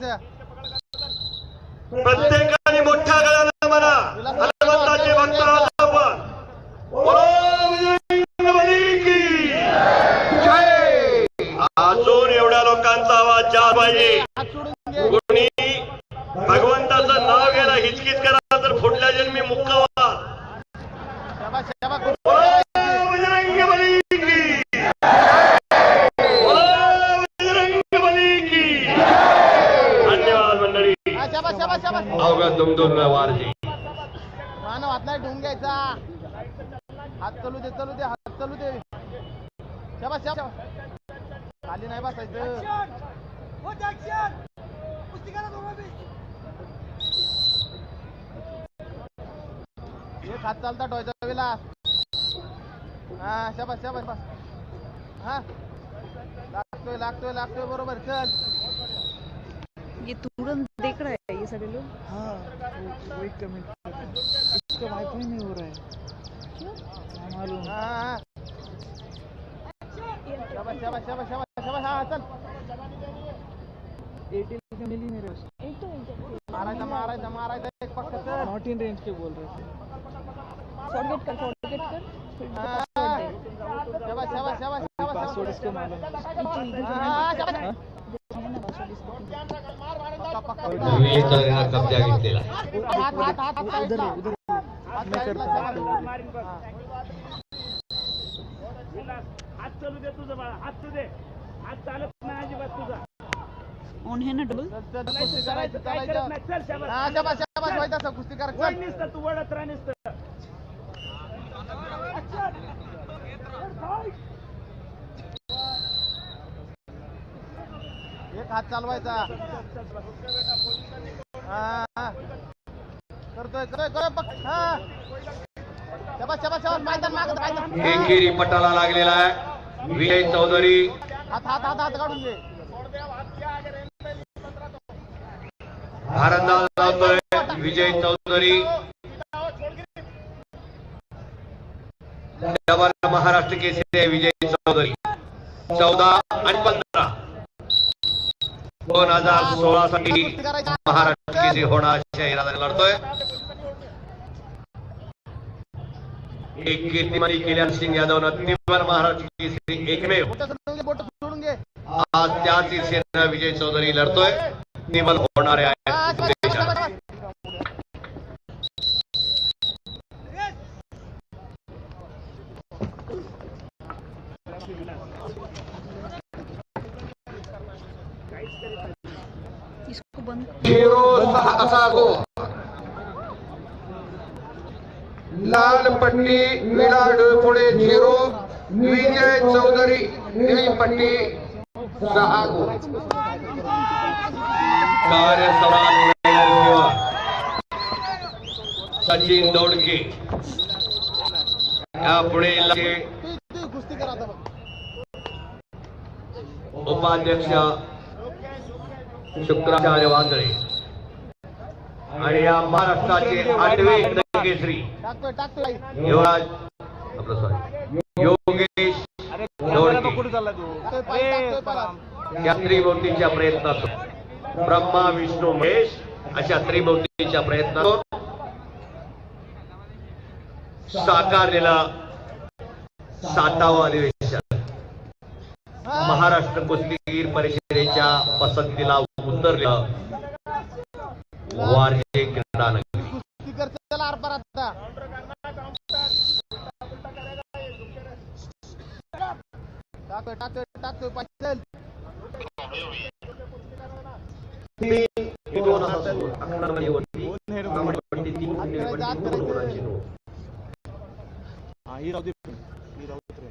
करायचं प्रत्येकाने मोठ्या गळ्यानं म्हणा हनुमंताचे भक्त आहोत आपण. बोलो अजून एवढ्या लोकांचा आवाज जा पाहिजे. हा, शाबास शाबास शाबास अवघा दोन दोन वारजे मानव हात नाही ठेवून घ्यायचा. हात चालू दे चालू दे हात चालू दे. शाबास शाबास. खाली नाही बसायचं. एक हात चालता ठेवायचा विलास हा शाबास शाबास. शाबास हा. लागतोय लागतोय लागतोय बरोबर. चल. ये तुरंत देख रहा है ये सारे लोग? हाँ वो वही कमेंट इसका वाईफाई नहीं हो रहा है। हाँ मालूम हा। हा शाबास शाबास शाबास शाबास शाबास हा चल। एयरटेल का मिल ही नहीं रहा उसको मारायचा मारायचा मारायचा एक पक्ष चल नॉट इन रेंज के बोल रहे थे। फॉरगेट कर फॉरगेट कर। फिर हा, password दे शाबास शाबास शाबास शाबास पासवर्ड इसका मालूम है। नीचे इधर हा, कब्जा घेतलेला. तू हात चालवायचा. करतोय करतोय हा. एकेरी पटाला लागलेला आहे. विजय चौधरी. हात हात हात हात काढून घे. भारंदाज लावतोय विजय चौधरी. महाराष्ट्र केसरी आहे विजय चौधरी चौदा आणि पंधरा दोन हजार सोळा साठी महाराष्ट्र केसरी होणार अशा इरादाने लढतोय. एक कीर्तिमानी केल्यान सिंग यादवनं तिब्बर महाराष्ट्र केसरी एकमेव. आज त्याच ईर्षेनं विजय चौधरी लढतोय. निमल होणारे आहेत देशात. शाबास. इसको बंद झिरो सहा असा गो लाल पट्टी विराट पुढे झिरो विजय चौधरी निळी पट्टी सहा गो सचिन दोडके. यापुढे लगे. उपाध्यक्ष शुक्राचार्य वांदळे आणि या महाराष्ट्राचे आठवे केसरी युवराज आपलं सॉरी योगेश. या त्रिमूर्तीच्या प्रयत्नातून. ब्रह्मा विष्णू महेश अशा त्रिमूर्तीच्या प्रयत्नातून साकारलेलं सातावं अधिवेशन. महाराष्ट्र कुस्तीगीर परिषदेच्या पसंतीला उतरलं. वारजे क्रीडानगरी. कुस्ती कर चला आरपार आता टाकतोय टाकतोय टाकतोय पाय चल मी दोन हजार सोळा, अकरामध्ये होती. कामाडपट्टी तीन गुन्हे, वरती दोन गुणांची नोंद. हाँ ही राहू दे ही राहू दे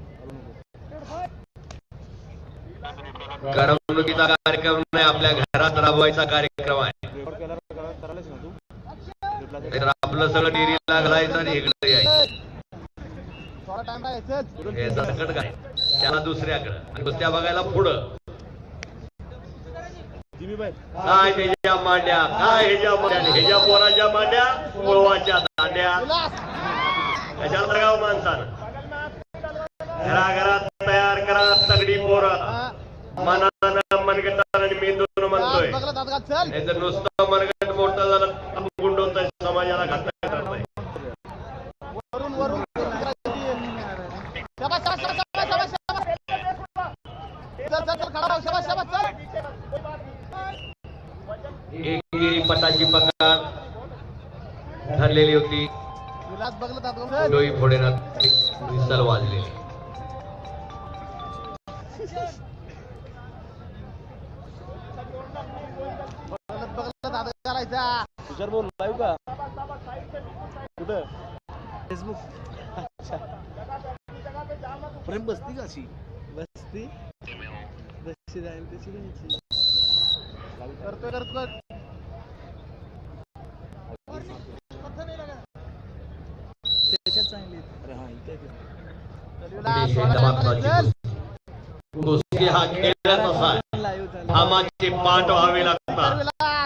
चालू नको करमणुकीचा कार्यक्रम नाही आपल्या घरात राबवायचा कार्यक्रम आहे. आपलं सगळं डेअरीला घालायचं आणि इकडे यायचं. हे संकट काय? त्याला दुसऱ्याकडं. आणि दुसऱ्या बघायला पुढं. काय ह्याच्या मांड्या? काय ह्याच्या मांड्या? ह्याच्या पोराच्या मांड्या? पोळवाच्या दांड्या. उल्हास गाव माणसानं. घराघरात तयार करा तगडी पोरं. मनानं मनगटानं आणि मेंदून म्हणतोय. नाही तर नुसतं मनगट मोठं झालं समाजाला एकेरी पटाची ठरलेली होती. डोई फोडेनात विसल वाजलेली घालायचा तुषार बोल लाईव्ह का? कुठं? फेसबुक अच्छा. प्रेम बसती का अशी? बसती. जशी राहील तशी राहायची करतोय करतोय. त्याच्यात चांगली आहेत. अरे हा इथे हा आहे. पाठ व्हावे लागतात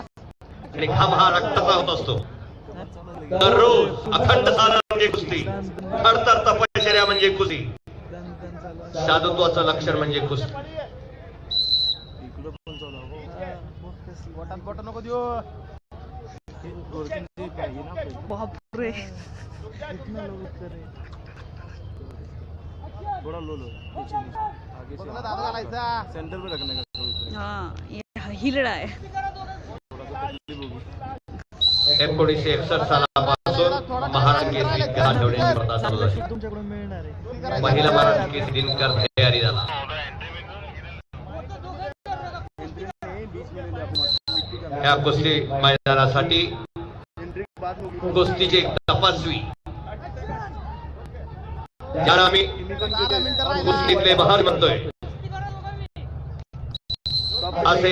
आणि घाम हा रक्ताचा होत असतो हा. दररोज अखंड साधना म्हणजे कुस्ती खडतर तपश्चर्या म्हणजे कुस्ती. साधुत्वाचं लक्षण म्हणजे कुस्ती चालू आहे. बापरे थोड़ा लो लो नीचे नीचे आगे से सेंटर पे रखने का हा हे हिलडा आहे थोड़ा सा तकलीफ होगी एकोणीसशे एकसष्ट सालापासून महाराष्ट्र केसरी गाठवण्याची स्पर्धा चालू झाली. महिला महाराष्ट्र केसरी दिनकर तयारी झाला. या कुस्ती मैदानासाठी एंट्री कुस्तीचे एक तपस्वी ज्याला आम्ही कुस्तीतले महान म्हणतोय. असे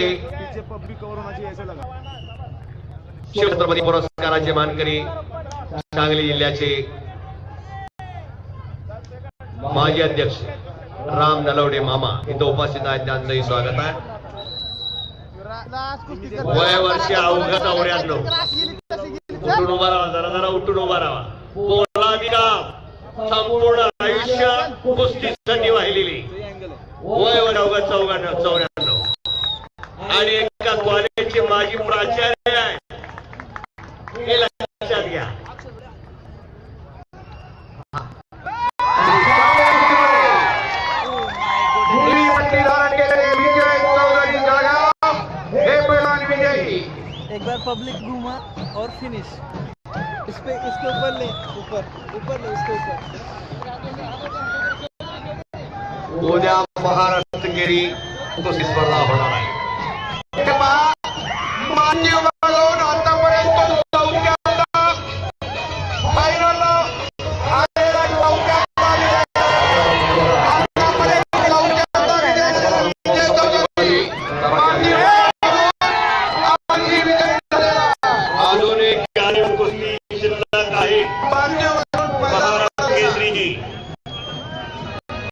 शिवछत्रपती पुरस्काराचे मानकरी सांगली जिल्ह्याचे माजी अध्यक्ष राम नलवडे मामा इथं उपस्थित आहेत. त्यांचंही स्वागत आहे. विलास कुस्ती कर वय वर्षी अवघा चौऱ्याण्णव. उठून उभा राहा जरा जरा उठून उभा राहा. पोलादी काम संपूर्ण आयुष्य कुस्तीसाठी वाहिलेली. वय वर अवघा चौघाण्णव चौऱ्याण्णव. आणि एक एक बार पब्लिक घूमा और फिनिश इस पे, इसके ऊपर ले, ऊपर ऊपर ले, इसके ऊपर। उद्या महाराष्ट्र केरी तो स्पर्धा होणार आहे